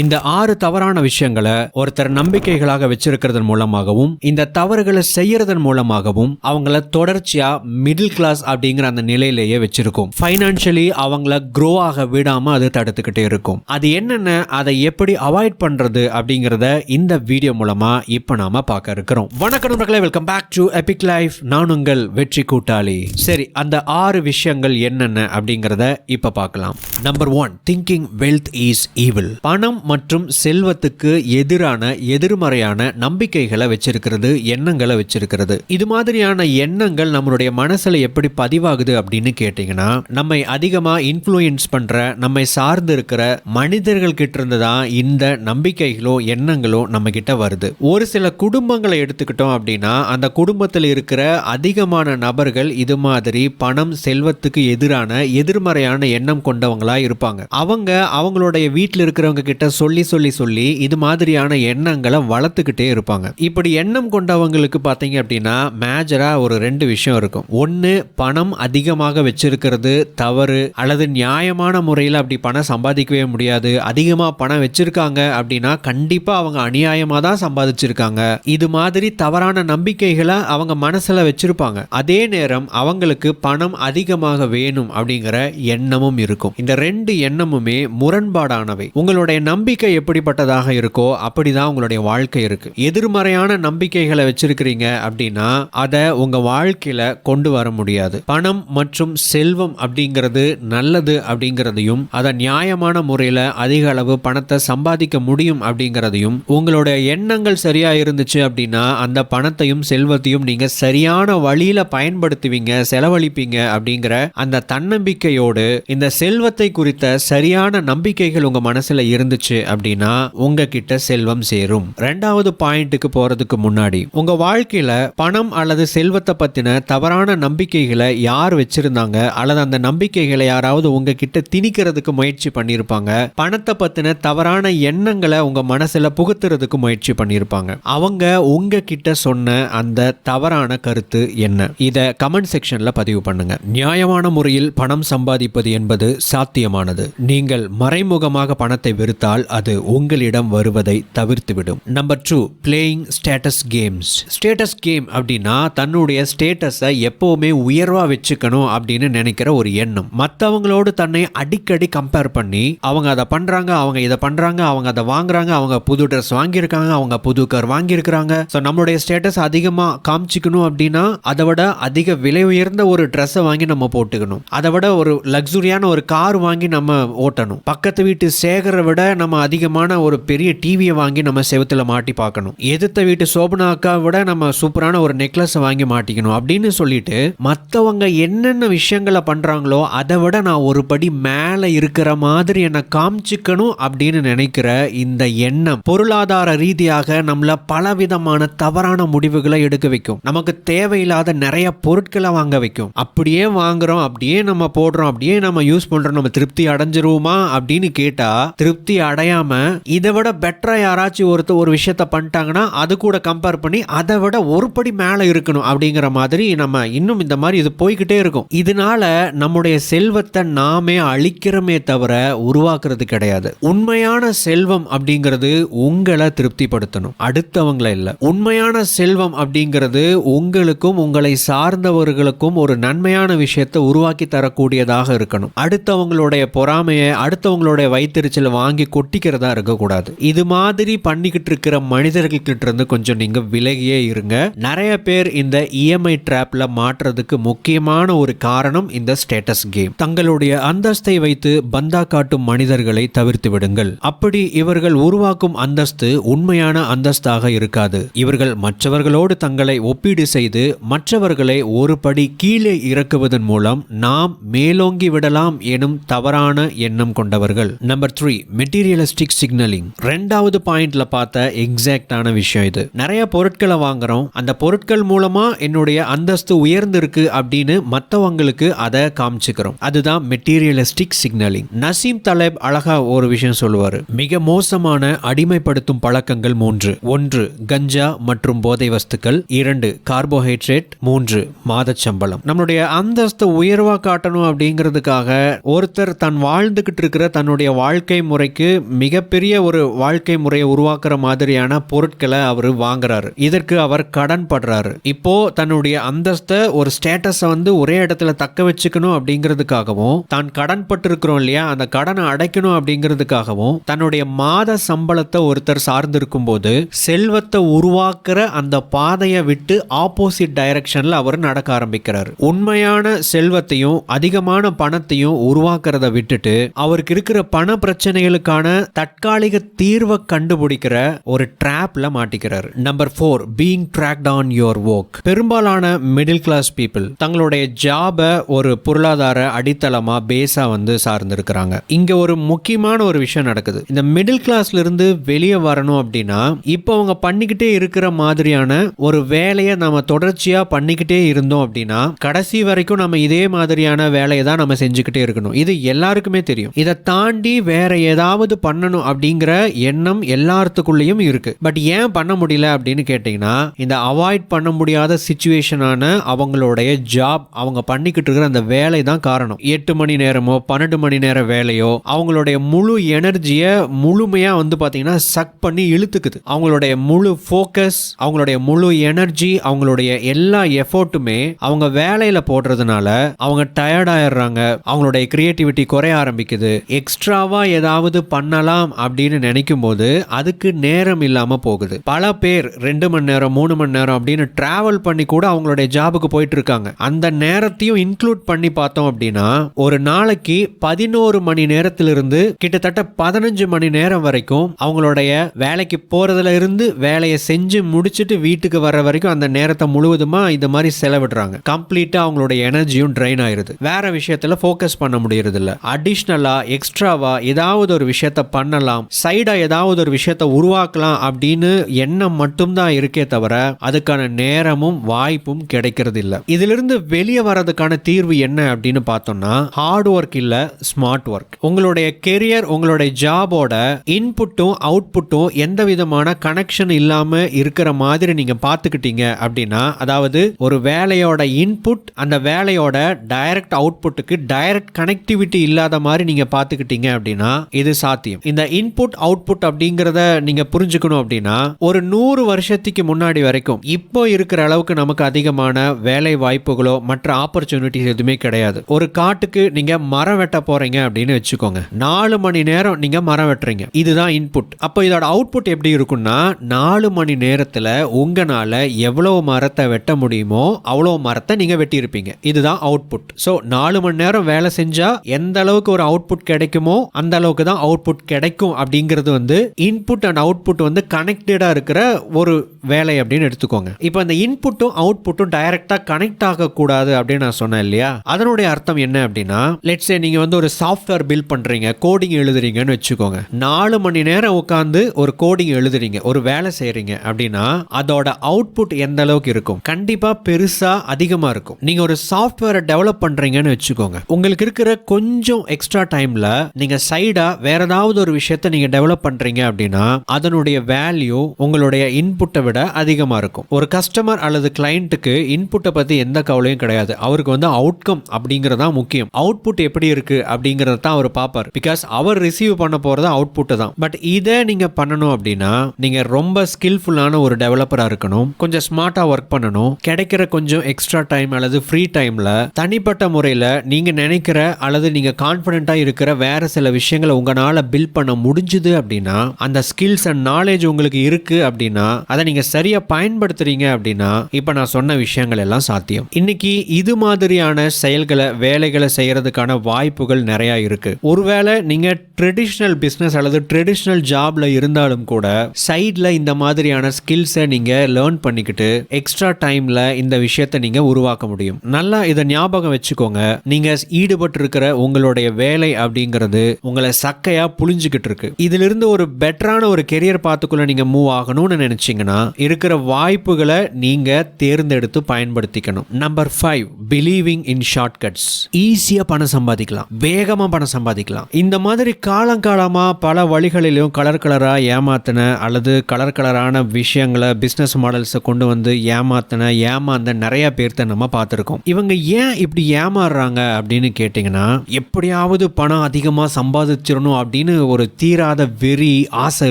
இந்த ஆறு தவறான விஷயங்களை ஒருத்தர் நம்பிக்கைகளாக வச்சிருக்கிறதன் மூலமாகவும் இந்த தவறுகளை செய்யறதன் மூலமாகவும் அவங்கள தொடர்ச்சியா மிடில் கிளாஸ் அப்படிங்கிற அந்த நிலையிலேயே வச்சிருக்கும். ஃபைனான்சியலி அவங்கள க்ரோ ஆக விடாம அது தடுத்துக்கிட்டே இருக்கும். அது என்னென்ன அதை எப்படி அவாய்ட் பண்றது அப்படிங்கிறத இந்த வீடியோ மூலமா இப்ப நாம பார்க்க இருக்கிறோம். வணக்கம் நண்பர்களே welcome back to Epic Life நான் உங்கள் வெற்றி கூட்டாளி. சரி அந்த ஆறு விஷயங்கள் என்னென்ன அப்படிங்கிறத இப்ப பார்க்கலாம். Number one thinking wealth is evil பணம் மற்றும் செல்வத்துக்கு எதிரான எதிர்மறையான நம்பிக்கைகளை வச்சிருக்கிறது எண்ணங்களை வச்சிருக்கிறது. இது மாதிரியான எண்ணங்கள் நம்மளுடைய மனசுல எப்படி பதிவாகுது அப்படின்னு கேட்டீங்கன்னா நம்மை அதிகமா இன்ஃப்ளூயன்ஸ் பண்ற நம்மை சார்ந்து இருக்கிற மனிதர்கள் கிட்ட இருந்து தான் இந்த நம்பிக்கைகளோ எண்ணங்களோ நம்ம கிட்ட வருது. ஒரு சில குடும்பங்களை எடுத்துக்கிட்டோம் அப்படின்னா அந்த குடும்பத்தில் இருக்கிற அதிகமான நபர்கள் இது மாதிரி பணம் செல்வத்துக்கு எதிரான எதிர்மறையான எண்ணம் கொண்டவங்களா இருப்பாங்க. அவங்க அவங்களுடைய வீட்டில் இருக்கிறவங்க கிட்ட சொல்லி சொல்லி சொல்லி இது மாதிரியான எண்ணங்களை வளர்த்துக்கிட்டே இருப்பாங்க. இப்படி எண்ணம் கொண்டவங்களுக்கு பார்த்தீங்க அப்படின்னா மேஜரா ஒரு ரெண்டு விஷயம் இருக்கும். ஒன்று பணம் அதிகமாக வச்சிருக்கிறது தவறு அல்லது நியாயமான முறையில் அப்படி பணம் சம்பாதிக்கவே முடியாது. அதிகமாக பணம் வச்சிருக்காங்க அப்படின்னா கண்டிப்பாக அவங்க அநியாயமாக தான் சம்பாதிச்சிருக்காங்க. இது மாதிரி தவறான நம்பிக்கைகளை அவங்க மனசில் வச்சிருப்பாங்க. அதே நேரம் அவங்களுக்கு பணம் அதிகமாக வேணும் அப்படிங்கிற எண்ணமும் இருக்கும். இந்த ரெண்டு எண்ணமுமே முரண்பாடானவை. உங்களுடைய நம்பிக்கை எப்படிப்பட்டதாக இருக்கோ அப்படிதான் உங்களுடைய வாழ்க்கை இருக்கு. எதிர்மறையான நம்பிக்கைகளை வச்சிருக்கிறீங்க அப்படின்னா அதை உங்க வாழ்க்கையில கொண்டு வர முடியாது. பணம் மற்றும் செல்வம் அப்படிங்கிறது நல்லது அப்படிங்கிறதையும் அதை நியாயமான முறையில் அதிக அளவு பணத்தை சம்பாதிக்க முடியும் அப்படிங்கிறதையும் உங்களுடைய எண்ணங்கள் சரியா இருந்துச்சு அப்படின்னா அந்த பணத்தையும் செல்வத்தையும் நீங்க சரியான வழியில பயன்படுத்துவீங்க செலவழிப்பீங்க அப்படிங்கிற அந்த தன்னம்பிக்கையோடு இந்த செல்வத்தை குறித்த சரியான நம்பிக்கைகள் உங்க மனசுல இருந்துச்சு அப்படின்னா உங்ககிட்ட செல்வம் சேரும். ரெண்டாவது பாயிண்ட்டுக்கு போறதுக்கு முன்னாடி உங்க வாழ்க்கையில பணம் அல்லது செல்வத்தை பத்தின தவறான நம்பிக்கைகளை யார் வச்சிருந்தாங்க? அல்லது அந்த நம்பிக்கைகளை யாராவது உங்ககிட்ட திணிக்கிறதுக்கு முயற்சி பண்ணியிருப்பாங்க பணத்தை பத்தின தவறான எண்ணங்களை உங்க மனசுல புகுத்துறதுக்கு முயற்சி பண்ணியிருப்பாங்க அவங்க உங்ககிட்ட சொன்ன அந்த தவறான கருத்து என்ன? இதை கமெண்ட் செக்ஷன்ல பதிவு பண்ணுங்க. நியாயமான முறையில் பணம் சம்பாதிப்பது என்பது சாத்தியமானது. நீங்கள் மறைமுகமாக பணத்தை வெறுத்தால் அது உங்களிடம் வருவதை தவிர்த்துவிடும். Number two playing status games status game அப்படின்னா தன்னுடைய ஸ்டேட்டஸை எப்போவுமே உயர்வாக வச்சுக்கணும் அப்படின்னு நினைக்கிற ஒரு எண்ணம். மற்றவங்களோடு தன்னை அடிக்கடி கம்பேர் பண்ணி அவங்க அதை பண்ணுறாங்க அவங்க இதை பண்ணுறாங்க அவங்க அதை வாங்குறாங்க அவங்க புது ட்ரெஸ் வாங்கியிருக்காங்க அவங்க புது கார் வாங்கியிருக்கிறாங்க. ஸோ நம்மளுடைய ஸ்டேட்டஸ் அதிகமாக காமிச்சிக்கணும் அப்படின்னா அதை விட அதிக விலை உயர்ந்த ஒரு ட்ரெஸ்ஸை வாங்கி நம்ம போட்டுக்கணும். அதை விட ஒரு லக்ஸுரியான ஒரு கார் வாங்கி நம்ம ஓட்டணும். பக்கத்து வீட்டு சேகரை விட நம்ம நம்ம அதிகமான ஒரு பெரிய டிவியை வாங்கி நம்ம செவுத்துல மாட்டி பார்க்கணும். எதிர்த்த வீட்டு சோபனா அக்கா விட நம்ம சூப்பரான ஒரு நெக்லஸ் வாங்கி மாட்டிக்கணும் அப்படின்னு சொல்லிட்டு மற்றவங்க என்னென்ன விஷயங்களை பண்றாங்களோ அதை விட நான் ஒரு படி மேலே இருக்கிற மாதிரி என்னை காமிச்சிக்கணும் அப்படின்னு நினைக்கிற இந்த எண்ணம் பொருளாதார ரீதியாக நம்மள பலவிதமான தவறான முடிவுகளை எடுக்க வைக்கும். நமக்கு தேவையில்லாத நிறைய பொருட்களை வாங்க வைக்கும். அப்படியே வாங்குறோம் அப்படியே நம்ம போடுறோம் அப்படியே நம்ம யூஸ் பண்ணுறோம் நம்ம திருப்தி அடைஞ்சிருவோமா அப்படின்னு கேட்டா திருப்தி அடையாம இதை விட பெட்டரா யாராச்சும் ஒருத்தர் ஒரு விஷயத்த பண்ணிட்டாங்கன்னா அது கூட கம்பேர் பண்ணி அதை விட ஒரு படி மேலே இருக்கணும் அப்படிங்கிற மாதிரி நம்ம இன்னும் இந்த மாதிரி இது போய்கிட்டே இருக்கும். இதனால நம்முடைய செல்வத்தை நாமே அழிக்கிறோமே தவிர உருவாக்குறது கிடையாது. உண்மையான செல்வம் அப்படிங்கிறது உங்களை திருப்திப்படுத்தணும். அடுத்தவங்களை இல்லை. உண்மையான செல்வம் அப்படிங்கிறது உங்களுக்கும் உங்களை சார்ந்தவர்களுக்கும் ஒரு நன்மையான விஷயத்தை உருவாக்கி தரக்கூடியதாக இருக்கணும். அடுத்தவங்களுடைய பொறாமையை அடுத்தவங்களுடைய வயிற்றுச்சலை வாங்கி ஒட்டிக்கிறதா இருக்கக்கூடாது. இது மாதிரி பண்ணிக்கிட்டு இருக்கிற மனிதர்கள் கிட்ட இருந்து கொஞ்சம் நீங்க விலகியே இருங்க. நிறைய பேர் இந்த இஎம்ஐ ட்ராப்ல மாற்றுறதுக்கு முக்கியமான ஒரு காரணம் இந்த ஸ்டேட்டஸ் கேம் தங்களுடைய அந்தஸ்தை வைத்து பந்தா காட்டும் மனிதர்களை தவிர்த்து விடுங்கள். அப்படி இவர்கள் உருவாக்கும் அந்தஸ்து உண்மையான அந்தஸ்தாக இருக்காது. இவர்கள் மற்றவர்களோடு தங்களை ஒப்பீடு செய்து மற்றவர்களை ஒரு படி கீழே இறக்குவதன் மூலம் நாம் மேலோங்கி விடலாம் எனும் தவறான எண்ணம் கொண்டவர்கள். Number three material unrealistic signalling ரெண்டாவது பாயிண்ட்ல பார்த்த எக்ஸாக்டான விஷயம் இது. நிறைய பொருட்களை வாங்குறோம். அந்த பொருட்கள் மூலமா என்னுடைய அந்தஸ்து உயர்ந்திருக்கு அப்படின்னு மற்றவங்களுக்கு அதை காமிச்சுக்கிறோம். அதுதான் மெட்டீரியலிஸ்டிக் சிக்னலிங் நசீம் தலேப் அழகா ஒரு விஷயம் சொல்லுவாரு. மிக மோசமான அடிமைப்படுத்தும் பழக்கங்கள் மூன்று. ஒன்று கஞ்சா மற்றும் போதை வஸ்துக்கள். இரண்டு கார்போஹைட்ரேட் மூன்று மாதச் சம்பளம் நம்மளுடைய அந்தஸ்து உயர்வா காட்டணும் அப்படிங்கிறதுக்காக ஒருத்தர் தன் வாழ்ந்துகிட்டு இருக்கிற தன்னுடைய வாழ்க்கை முறைக்கு மிகப்பெரிய ஒரு வாழ்க்கை முறையை உருவாக்குற மாதிரியான பொருட்களை அவர் வாங்குறாரு. இதற்கு அவர் கடன் படுறாரு. இப்போ தன்னுடைய அந்தஸ்தை ஒரு ஸ்டேட்டஸை வந்து ஒரே இடத்துல தக்க வச்சுக்கணும் அப்படிங்கிறதுக்காகவும் தான் கடன் பட்டிருக்கிறோம் இல்லையா அந்த கடனை அடைக்கணும் அப்படிங்கிறதுக்காகவும் தன்னுடைய மாத சம்பளத்தை ஒருத்தர் சார்ந்திருக்கும் போது செல்வத்தை உருவாக்குற அந்த பாதையை விட்டு ஆப்போசிட் டைரக்ஷன்ல அவர் நடக்க ஆரம்பிக்கிறார். உண்மையான செல்வத்தையும் அதிகமான பணத்தையும் உருவாக்குறத விட்டுட்டு அவருக்கு இருக்கிற பண பிரச்சனைகளுக்கான தற்காலிக தீர்வை கண்டுபிடிக்கிற ஒரு ட்ராப்ல மாட்டிக்கிறார். Number four being tracked on your work பெரும்பாலான மிடில் கிளாஸ் பீப்புள் தங்களுடைய ஜாபை ஒரு பொருளாதார அடித்தளமா பேஸா வந்து சார்ந்திருக்கிறாங்க. இங்க ஒரு முக்கியமான ஒரு விஷயம் நடக்குது. இந்த மிடில் கிளாஸ்ல இருந்து வெளியே வரணும் அப்படின்னா இப்போ அவங்க பண்ணிக்கிட்டே இருக்கிற மாதிரியான ஒரு வேலையை நம்ம தொடர்ச்சியா பண்ணிக்கிட்டே இருந்தோம் அப்படின்னா கடைசி வரைக்கும் நம்ம இதே மாதிரியான வேலையை தான் நம்ம செஞ்சுக்கிட்டே இருக்கணும். இது எல்லாருக்குமே தெரியும். இதை தாண்டி வேற ஏதாவது பண்ணணும் அப்படிங்கிற எண்ணம் எல்லாத்துக்குள்ளேயும் இருக்கு. பட் ஏன் பண்ண முடியல அப்படின்னு கேட்டிங்கன்னா இந்த அவாய்ட் பண்ண முடியாத சுச்சுவேஷனான அவங்களுடைய ஜாப் அவங்க பண்ணிக்கிட்டு இருக்கிற அந்த வேலை தான் காரணம். எட்டு மணி நேரமோ பன்னெண்டு மணி நேர வேலையோ அவங்களுடைய முழு எனர்ஜியை முழுமையாக வந்து பார்த்தீங்கன்னா சக் பண்ணி இழுத்துக்குது. அவங்களுடைய முழு ஃபோக்கஸ் அவங்களுடைய முழு எனர்ஜி அவங்களுடைய எல்லா எஃபோர்ட்டுமே அவங்க வேலையில் போடுறதுனால அவங்க டயர்ட் ஆயிடுறாங்க. அவங்களுடைய கிரியேட்டிவிட்டி குறைய ஆரம்பிக்குது. எக்ஸ்ட்ராவாக ஏதாவது பண்ணலாம் அப்படின்னு நினைக்கும் போது அதுக்கு நேரம் இல்லாமல் போகுது. பல பேர் ரெண்டு மணி நேரம் மூணு மணி நேரம் அப்படின்னு டிராவல் பண்ணி கூட அவங்களுடைய ஜாபுக்கு போயிட்டு இருக்காங்க. அந்த நேரத்தையும் இன்க்ளூட் பண்ணி பார்த்தோம் அப்படின்னா ஒரு நாளைக்கு பதினோரு மணி நேரத்திலிருந்து கிட்டத்தட்ட பதினஞ்சு மணி நேரம் வரைக்கும் அவங்களுடைய வேலைக்கு போறதுல இருந்து வேலையை செஞ்சு முடிச்சுட்டு வீட்டுக்கு வர்ற வரைக்கும் அந்த நேரத்தை முழுவதுமா இந்த மாதிரி செலவிடுறாங்க. கம்ப்ளீட்டா அவங்களுடைய எனர்ஜியும் ட்ரைன் ஆயிருது. வேற விஷயத்துல ஃபோக்கஸ் பண்ண முடியறது இல்ல அடிஷ்னலா எக்ஸ்ட்ராவா ஏதாவது ஒரு விஷயத்த பண்ணலாம். சைடாக ஏதாவது ஒரு விஷயத்த உருவாக்கலாம் அப்படின்னு எண்ணம் மட்டும்தான் இருக்கே தவிர அதுக்கான நேரமும் வாய்ப்பும் கிடைக்கிறது இல்லை இதிலிருந்து வெளியே வர்றதுக்கான தீர்வு என்ன அப்படின்னு பார்த்தோம்னா ஹார்ட் ஒர்க் இல்லை ஸ்மார்ட் ஒர்க் உங்களுடைய கெரியர் உங்களுடைய ஜாபோட இன்புட்டும் அவுட்புட்டும் எந்த விதமான கனெக்ஷன் இல்லாமல் இருக்கிற மாதிரி நீங்கள் பார்த்துக்கிட்டீங்க அப்படின்னா அதாவது ஒரு வேலையோட இன்புட் அந்த வேலையோட டைரக்ட் அவுட்புட்டுக்கு டைரக்ட் கனெக்டிவிட்டி இல்லாத மாதிரி நீங்கள் பார்த்துக்கிட்டீங்க அப்படின்னா இது சாத்தியம். இந்த இன்புட் அவுட்புட் அப்படிங்கிறத நீங்க புரிஞ்சுக்கணும் அப்படின்னா ஒரு நூறு வருஷத்துக்கு முன்னாடி வரைக்கும் இப்போ இருக்கிற அளவுக்கு நமக்கு அதிகமான வேலை வாய்ப்புகளோ மற்ற ஆப்பர்ச்சுனிட்டிஸ் எதுவுமே கிடையாது. ஒரு காட்டுக்கு நீங்க மரம் வெட்ட போறீங்க அப்படின்னு வச்சுக்கோங்க. நாலு மணி நேரம் நீங்க மரம் வெட்டுறீங்க. இதுதான் இன்புட் அப்போ இதோட அவுட்புட் எப்படி இருக்கும்னா நாலு மணி நேரத்துல உங்களால எவ்வளவு மரத்தை வெட்ட முடியுமோ அவ்வளவு மரத்தை நீங்க வெட்டியிருப்பீங்க. இதுதான் அவுட்புட் ஸோ நாலு மணி நேரம் வேலை செஞ்சா எந்த அளவுக்கு ஒரு அவுட்புட் கிடைக்குமோ அந்த அளவுக்கு தான் அவுட்புட் கிடைக்கும் அப்படிங்கிறது வந்து இன்புட் அண்ட் அவுட்புட் வந்து கனெக்டடா இருக்கிற ஒரு வேலை அப்படின்னு எடுத்துக்கோங்க. இப்போ இந்த இன்புட்டும் அவுட்புட்டும் டைரக்டாக கனெக்ட் ஆகக்கூடாது அப்படின்னு நான் சொன்னேன் இல்லையா? அதனுடைய அர்த்தம் என்ன அப்படின்னா லெட்ஸே நீங்க வந்து ஒரு சாஃப்ட்வேர் பில்ட் பண்றீங்க கோடிங் எழுதுறீங்கன்னு வச்சுக்கோங்க. நாலு மணி நேரம் உட்காந்து ஒரு கோடிங் எழுதுறீங்க ஒரு வேலை செய்கிறீங்க அப்படின்னா அதோட அவுட்புட் எந்த அளவுக்கு இருக்கும்? கண்டிப்பா பெருசா அதிகமா இருக்கும். நீங்க ஒரு சாஃப்ட்வேரை டெவலப் பண்றீங்கன்னு வச்சுக்கோங்க. உங்களுக்கு இருக்கிற கொஞ்சம் எக்ஸ்ட்ரா டைம்ல நீங்க சைடா வேற ஏதாவது ஒரு விஷயத்தை நீங்கள் டெவலப் பண்ணுறீங்க அப்படின்னா அதனுடைய வேல்யூ உங்களுடைய இன்புட்டை விட அதிகமாக இருக்கும். ஒரு கஸ்டமர் அல்லது கிளைண்ட்டுக்கு இன்புட்டை பற்றி எந்த கவலையும் கிடையாது. அவருக்கு வந்து அவுட்கம் அப்படிங்கிறது தான் முக்கியம். அவுட்புட் எப்படி இருக்குது அப்படிங்கிறத தான் அவர் பார்ப்பார். பிகாஸ் அவர் ரிசீவ் பண்ண போகிறது அவுட்புட்டு தான். பட் இதை நீங்கள் பண்ணணும் அப்படின்னா நீங்கள் ரொம்ப ஸ்கில்ஃபுல்லான ஒரு டெவலப்பராக இருக்கணும். கொஞ்சம் ஸ்மார்ட்டாக ஒர்க் பண்ணணும். கிடைக்கிற கொஞ்சம் எக்ஸ்ட்ரா டைம் அல்லது ஃப்ரீ டைமில் தனிப்பட்ட முறையில் நீங்கள் நினைக்கிற அல்லது நீங்கள் கான்ஃபிடென்ட்டாக இருக்கிற வேற சில விஷயங்களை உங்களால் பில்ட் பண்ண முடிஞ்சுது அப்படின்னா அந்த ஸ்கில்ஸ் அண்ட் நாலேஜ் உங்களுக்கு இருக்கு அப்படின்னா அதை நீங்க சரியா பயன்படுத்துறீங்க அப்படின்னா இப்ப நான் சொன்ன விஷயங்கள் எல்லாம் சாத்தியம். இன்னைக்கு இது மாதிரியான செயல்களை வேலைகளை செய்யறதுக்கான வாய்ப்புகள் நிறைய இருக்கு. ஒருவேளை நீங்க ட்ரெடிஷ்னல் பிஸ்னஸ் அல்லது ட்ரெடிஷ்னல் ஜாப்ல இருந்தாலும் கூட சைட்ல இந்த மாதிரியான ஸ்கில்ஸை நீங்க லேர்ன் பண்ணிக்கிட்டு எக்ஸ்ட்ரா டைம்ல இந்த விஷயத்தை நீங்க உருவாக்க முடியும். நல்லா இதை ஞாபகம் வச்சுக்கோங்க. நீங்க ஈடுபட்டு இருக்கிற உங்களுடைய வேலை அப்படிங்கிறது உங்களை சக்கையா புளிஞ்சுக்கிட்டு இருக்கு. இதிலிருந்து ஒரு பெட்டரான ஒரு கெரியர் பாத்துக்குள்ள நீங்க மூவ் ஆகணும்னு நினைச்சீங்கன்னா இருக்கிற வாய்ப்புகளை நீங்க தேர்ந்தெடுத்து பயன்படுத்திக்கணும். Number five believing in short cuts ஈஸியா பணம் சம்பாதிக்கலாம். வேகமா பணம் சம்பாதிக்கலாம். இந்த மாதிரி காலங்காலமாக பல வழிகளிலும் கலர் கலரா ஏமாத்தின அல்லது கலர் கலரான விஷயங்களை பிசினஸ் மாடல்ஸை கொண்டு வந்து ஏமாத்தின ஏமாந்த நிறைய பேர்த்த நம்ம பார்த்துருக்கோம். இவங்க ஏன் இப்படி ஏமாறுறாங்க அப்படின்னு கேட்டிங்கன்னா எப்படியாவது பணம் அதிகமாக சம்பாதிச்சிடணும் அப்படின்னு அப்படின்னு ஒரு தீராத வெறி ஆசை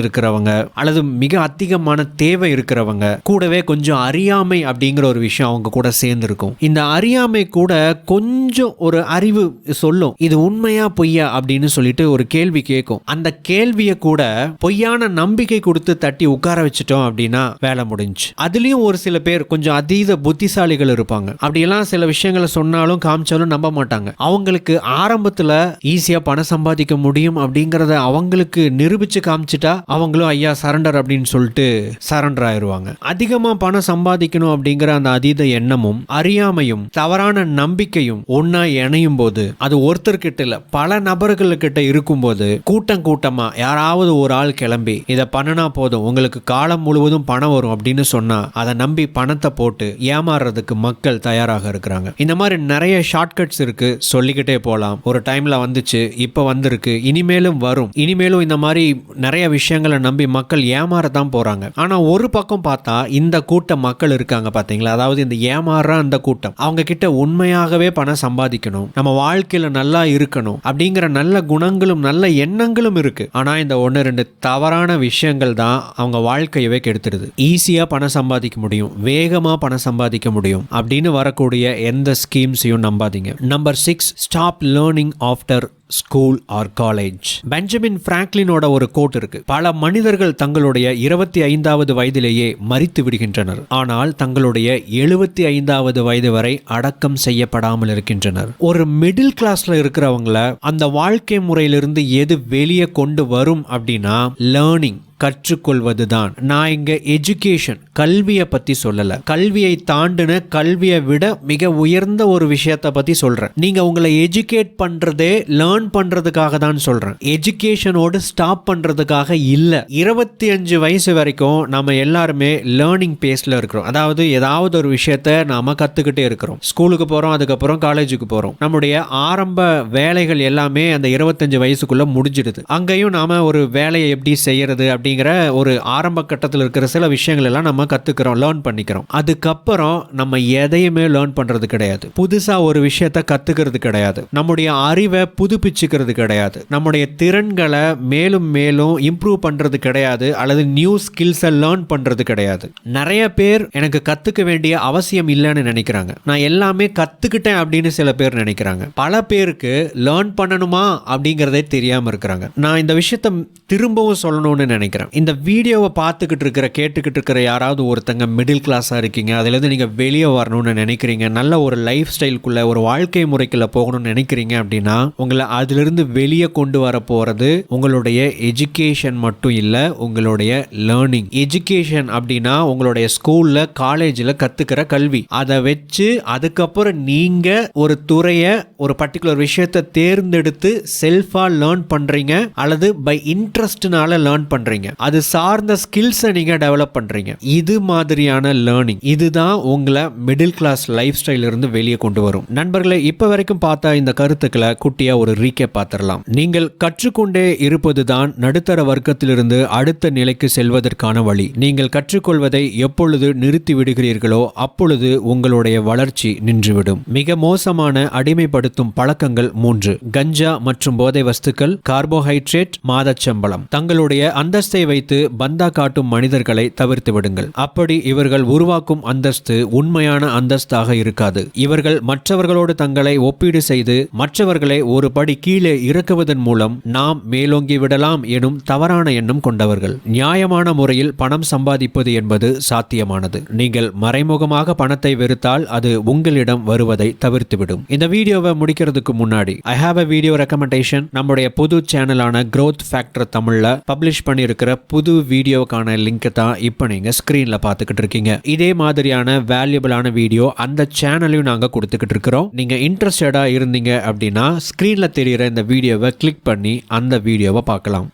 இருக்கிறவங்க அல்லது மிக அதிகமான தேவை இருக்கிறவங்க கூடவே கொஞ்சம் அறியாமை அப்படிங்கிற ஒரு விஷயம் அவங்க கூட சேர்ந்துருக்கும். இந்த அறியாமை கூட கொஞ்சம் ஒரு அறிவு சொல்லும். இது உண்மையா பொய்யா அப்படின்னு சொல்லிட்டு ஒரு கேள்வி கேட்கும். அந்த கேள்வியை கூட பொய்யான நம்பிக்கை கொடுத்து தட்டி உட்கார வச்சுட்டோம் அப்படின்னா வேலை முடிஞ்சு. அதுலயும் ஒரு சில பேர் கொஞ்சம் அதீத புத்திசாலிகள் இருப்பாங்க. அப்படியெல்லாம் சில விஷயங்களை சொன்னாலும் காமிச்சாலும் நம்ப மாட்டாங்க. அவங்களுக்கு ஆரம்பத்துல ஈஸியா பணம் சம்பாதிக்க முடியும் அப்படிங்கிற அப்படிங்கறத அவங்களுக்கு நிரூபிச்சு காமிச்சிட்டா அவங்களும் ஐயா சரண்டர் அப்படின்னு சொல்லிட்டு சரண்டர் ஆயிடுவாங்க அதிகமா பணம் சம்பாதிக்கணும் அப்படிங்கிற அந்த அதீத எண்ணமும் அறியாமையும் தவறான நம்பிக்கையும் ஒன்னா இணையும் போது அது ஒருத்தர்கிட்ட இல்ல பல நபர்கள்கிட்ட இருக்கும்போது கூட்டம் கூட்டமா யாராவது ஒரு ஆள் கிளம்பி இதை பண்ணினா போதும் உங்களுக்கு காலம் முழுவதும் பணம் வரும் அப்படின்னு சொன்னா அதை நம்பி பணத்தை போட்டு ஏமாறுறதுக்கு மக்கள் தயாராக இருக்கிறாங்க. இந்த மாதிரி நிறைய ஷார்ட்கட்ஸ் இருக்கு. சொல்லிக்கிட்டே போகலாம் ஒரு டைம்ல வந்துச்சு இப்போ வந்திருக்கு. இனிமேலும் வரும். இனிமேலும் இந்த மாதிரி நிறைய விஷயங்களை நம்பி மக்கள் ஏமாறதான் போகிறாங்க ஆனால் ஒரு பக்கம் பார்த்தா இந்த கூட்டம் மக்கள் இருக்காங்க பார்த்தீங்களா அதாவது இந்த ஏமாறுற அந்த கூட்டம். அவங்க கிட்ட உண்மையாகவே பணம் சம்பாதிக்கணும். நம்ம வாழ்க்கையில் நல்லா இருக்கணும் அப்படிங்கிற நல்ல குணங்களும் நல்ல எண்ணங்களும் இருக்குது ஆனால் இந்த ஒன்று ரெண்டு தவறான விஷயங்கள் தான் அவங்க வாழ்க்கையவே கெடுத்துடுது. ஈஸியாக பணம் சம்பாதிக்க முடியும். வேகமாக பணம் சம்பாதிக்க முடியும் அப்படின்னு வரக்கூடிய எந்த ஸ்கீம்ஸையும் நம்பாதீங்க. Number six stop learning after school or college Benjamin பிராங்க்லினோட ஒரு கோட் இருக்கு. பல மனிதர்கள் தங்களுடைய இருபத்தி ஐந்தாவது வயதிலேயே மறித்து விடுகின்றனர். ஆனால் தங்களுடைய எழுபத்தி ஐந்தாவது வயது வரை அடக்கம் செய்யப்படாமல் இருக்கின்றனர். ஒரு மிடில் கிளாஸ்ல இருக்கிறவங்கள அந்த வாழ்க்கை முறையிலிருந்து எது வெளியே கொண்டு வரும் அப்படின்னா லேர்னிங் கற்றுக்கொள்வதுதான். நான் இங்க எஜுகேஷன் கல்வியை பத்தி சொல்லல. கல்வியை தாண்டின கல்வியை விட மிக உயர்ந்த ஒரு விஷயத்தை பத்தி சொல்றேன். நீங்க உங்களை எஜுகேட் பண்றதே லேர்ன் பண்றதுக்காக தான் சொல்றேன். எஜுகேஷனோடு ஸ்டாப் பண்றதுக்காக இல்ல. இருபத்தி அஞ்சு வயசு வரைக்கும் நம்ம எல்லாருமே லேர்னிங் பேஸ்ல இருக்கிறோம். அதாவது ஏதாவது ஒரு விஷயத்த நாம கத்துக்கிட்டே இருக்கிறோம். ஸ்கூலுக்கு போறோம் அதுக்கப்புறம் காலேஜுக்கு போறோம். நம்முடைய ஆரம்ப வேலைகள் எல்லாமே அந்த இருபத்தஞ்சு வயசுக்குள்ள முடிஞ்சிடுது. அங்கேயும் நாம ஒரு வேலையை எப்படி செய்யறது அப்படிங்கிற ஒரு ஆரம்ப கட்டத்தில் இருக்கிற சில விஷயங்கள் எல்லாம் நம்ம கற்றுக்கிறோம் லேர்ன் பண்ணிக்கிறோம். அதுக்கப்புறம் நம்ம எதையுமே லேர்ன் பண்ணுறது கிடையாது. புதுசாக ஒரு விஷயத்த கற்றுக்கிறது கிடையாது. நம்முடைய அறிவை புதுப்பிச்சுக்கிறது கிடையாது. நம்முடைய திறன்களை மேலும் மேலும் இம்ப்ரூவ் பண்ணுறது கிடையாது. அல்லது நியூ ஸ்கில்ஸை லேர்ன் பண்ணுறது கிடையாது. நிறைய பேர் எனக்கு கற்றுக்க வேண்டிய அவசியம் இல்லைன்னு நினைக்கிறாங்க. நான் எல்லாமே கற்றுக்கிட்டேன் அப்படின்னு சில பேர் நினைக்கிறாங்க. பல பேருக்கு லேர்ன் பண்ணணுமா அப்படிங்கிறதே தெரியாமல் இருக்கிறாங்க. நான் இந்த விஷயத்த திரும்பவும் சொல்லணும்னு நினைக்கிறேன். இந்த வீடியோவை பார்த்துக்கிட்டு இருக்கிற கேட்டுக்கிட்டு இருக்கிற யாராவது ஒருத்தங்க மிடில் கிளாஸாக இருக்கீங்க அதுலேருந்து நீங்கள் வெளியே வரணும்னு நினைக்கிறீங்க நல்ல ஒரு லைஃப் ஸ்டைல்குள்ளே ஒரு வாழ்க்கை முறைக்குள்ளே போகணும்னு நினைக்கிறீங்க அப்படின்னா உங்களை அதிலிருந்து வெளியே கொண்டு வர போகிறது உங்களுடைய எஜுகேஷன் மட்டும் இல்லை உங்களுடைய லேர்னிங் எஜுகேஷன் அப்படின்னா உங்களுடைய ஸ்கூலில் காலேஜில் கற்றுக்கிற கல்வி. அதை வச்சு அதுக்கப்புறம் நீங்கள் ஒரு துறையை ஒரு பர்டிகுலர் விஷயத்தை தேர்ந்தெடுத்து செல்ஃபாக லேர்ன் பண்ணுறீங்க அல்லது பை இன்ட்ரெஸ்ட்னால லேர்ன் பண்ணுறீங்க அது சார்ந்த ஸ்கில்ஸை நீங்கள் டெவலப் பண்ணுறீங்க இது மாதிரியான லேர்னிங் இதுதான் உங்களை மிடில் கிளாஸ் லைஃப் ஸ்டைல இருந்து வெளியே கொண்டு வரும். நண்பர்களை இப்போ வரைக்கும் பார்த்த இந்த கருத்துக்களை குட்டியா ஒரு ரீகே பார்த்துடலாம். நீங்கள் கற்றுக்கொண்டே இருப்பதுதான் நடுத்தர வர்க்கத்திலிருந்து அடுத்த நிலைக்கு செல்வதற்கான வழி. நீங்கள் கற்றுக்கொள்வதை எப்பொழுது நிறுத்தி விடுகிறீர்களோ அப்பொழுது உங்களுடைய வளர்ச்சி நின்றுவிடும். மிக மோசமான அடிமைப்படுத்தும் பழக்கங்கள் மூன்று. கஞ்சா மற்றும் போதை வஸ்துக்கள் கார்போஹைட்ரேட் மாதச்சம்பளம் தங்களுடைய அந்தஸ்தை வைத்து பந்தா காட்டும் மனிதர்களை தவிர்த்து விடுங்கள். அப்படி இவர்கள் உருவாக்கும் அந்தஸ்து உண்மையான அந்தஸ்தாக இருக்காது. இவர்கள் மற்றவர்களோடு தங்களை ஒப்பீடு செய்து மற்றவர்களை ஒரு படி கீழே இறக்குவதன் மூலம் நாம் மேலோங்கி விடலாம் எனும் தவறான எண்ணம் கொண்டவர்கள். நியாயமான முறையில் பணம் சம்பாதிப்பது என்பது சாத்தியமானது. நீங்கள் மறைமுகமாக பணத்தை வெறுத்தால் அது உங்களிடம் வருவதை தவிர்த்துவிடும். இந்த வீடியோவை முடிக்கிறதுக்கு முன்னாடி I have a video recommendation நம்முடைய புது சேனலான growth ஃபேக்டர் தமிழில் பப்ளிஷ் பண்ணியிருக்கிற புது வீடியோக்கான லிங்க்கை தான் இப்போ நீங்கள் ஸ்க்ரீனில் பார்த்துக்கிட்டு இருக்கீங்க. இதே மாதிரியான வேல்யூபிளான வீடியோ அந்த சேனலையும் நாங்கள் கொடுத்துக்கிட்டு இருக்கிறோம். நீங்கள் இன்ட்ரெஸ்டடாக இருந்தீங்க அப்படின்னா ஸ்க்ரீனில் தெரியிற இந்த வீடியோவை கிளிக் பண்ணி அந்த வீடியோவை பார்க்கலாம்.